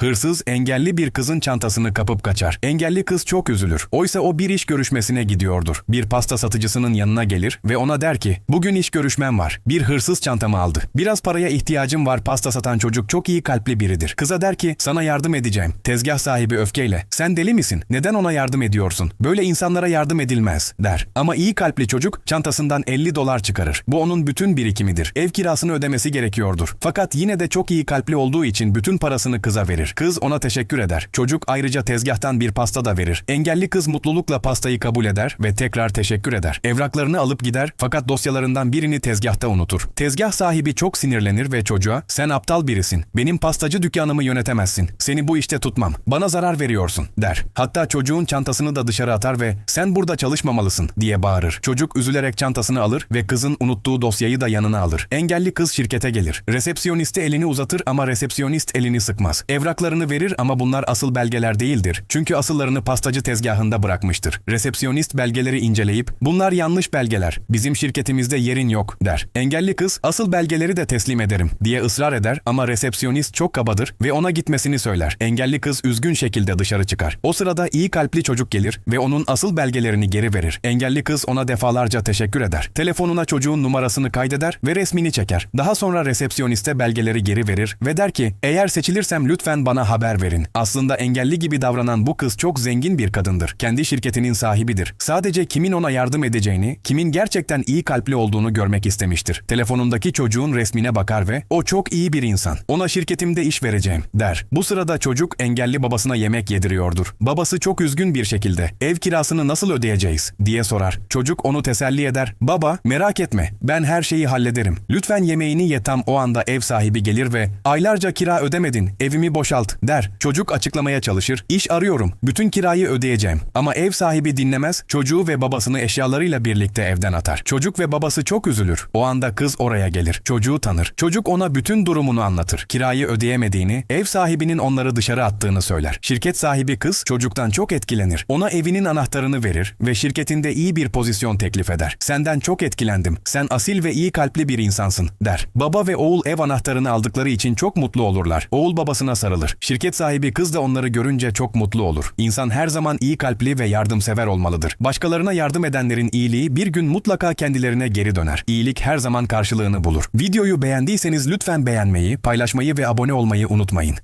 Hırsız engelli bir kızın çantasını kapıp kaçar. Engelli kız çok üzülür. Oysa o bir iş görüşmesine gidiyordur. Bir pasta satıcısının yanına gelir ve ona der ki bugün iş görüşmem var. Bir hırsız çantamı aldı. Biraz paraya ihtiyacım var pasta satan çocuk çok iyi kalpli biridir. Kıza der ki sana yardım edeceğim. Tezgah sahibi öfkeyle sen deli misin? Neden ona yardım ediyorsun? Böyle insanlara yardım edilmez der. Ama iyi kalpli çocuk çantasından 50 dolar çıkarır. Bu onun bütün birikimidir. Ev kirasını ödemesi gerekiyordur. Fakat yine de çok iyi kalpli olduğu için bütün parasını kıza verir. Kız ona teşekkür eder. Çocuk ayrıca tezgahtan bir pasta da verir. Engelli kız mutlulukla pastayı kabul eder ve tekrar teşekkür eder. Evraklarını alıp gider fakat dosyalarından birini tezgahta unutur. Tezgah sahibi çok sinirlenir ve çocuğa sen aptal birisin. Benim pastacı dükkanımı yönetemezsin. Seni bu işte tutmam. Bana zarar veriyorsun der. Hatta çocuğun çantasını da dışarı atar ve sen burada çalışmamalısın diye bağırır. Çocuk üzülerek çantasını alır ve kızın unuttuğu dosyayı da yanına alır. Engelli kız şirkete gelir. Resepsiyoniste elini uzatır ama resepsiyonist elini sıkmaz. Evraklarını verir ama bunlar asıl belgeler değildir. Çünkü asıllarını pastacı tezgahında bırakmıştır. Resepsiyonist belgeleri inceleyip bunlar yanlış belgeler. Bizim şirketimizde yerin yok der. Engelli kız asıl belgeleri de teslim ederim diye ısrar eder ama resepsiyonist çok kabadır ve ona gitmesini söyler. Engelli kız üzgün şekilde dışarı çıkar. O sırada iyi kalpli çocuk gelir ve onun asıl belgelerini geri verir. Engelli kız ona defalarca teşekkür eder. Telefonuna çocuğun numarasını kaydeder ve resmini çeker. Daha sonra resepsiyoniste belgeleri geri verir ve der ki eğer seçilirsem lütfen bana haber verin. Aslında engelli gibi davranan bu kız çok zengin bir kadındır. Kendi şirketinin sahibidir. Sadece kimin ona yardım edeceğini, kimin gerçekten iyi kalpli olduğunu görmek istemiştir. Telefonundaki çocuğun resmine bakar ve o çok iyi bir insan. Ona şirketimde iş vereceğim der. Bu sırada çocuk engelli babasına yemek yediriyordur. Babası çok üzgün bir şekilde ev kirasını nasıl ödeyeceğiz diye sorar. Çocuk onu teselli eder. Baba merak etme ben her şeyi hallederim. Lütfen yemeğini ye tam o anda ev sahibi gelir ve aylarca kira ödemedin evimi boşalt der. Çocuk açıklamaya çalışır. İş arıyorum. Bütün kirayı ödeyeceğim. Ama ev sahibi dinlemez. Çocuğu ve babasını eşyalarıyla birlikte evden atar. Çocuk ve babası çok üzülür. O anda kız oraya gelir. Çocuğu tanır. Çocuk ona bütün durumunu anlatır. Kirayı ödeyemediğini, ev sahibinin onları dışarı attığını söyler. Şirket sahibi kız çocuktan çok etkilenir. Ona evinin anahtarını verir ve şirketinde iyi bir pozisyon teklif eder. Senden çok etkilendim. Sen asil ve iyi kalpli bir insansın der. Baba ve oğul ev anahtarını aldıkları için çok mutlu olurlar. Oğul babasına sarılır. Şirket sahibi kız da onları görünce çok mutlu olur. İnsan her zaman iyi kalpli ve yardımsever olmalıdır. Başkalarına yardım edenlerin iyiliği bir gün mutlaka kendilerine geri döner. İyilik her zaman karşılığını bulur. Videoyu beğendiyseniz lütfen beğenmeyi, paylaşmayı ve abone olmayı unutmayın.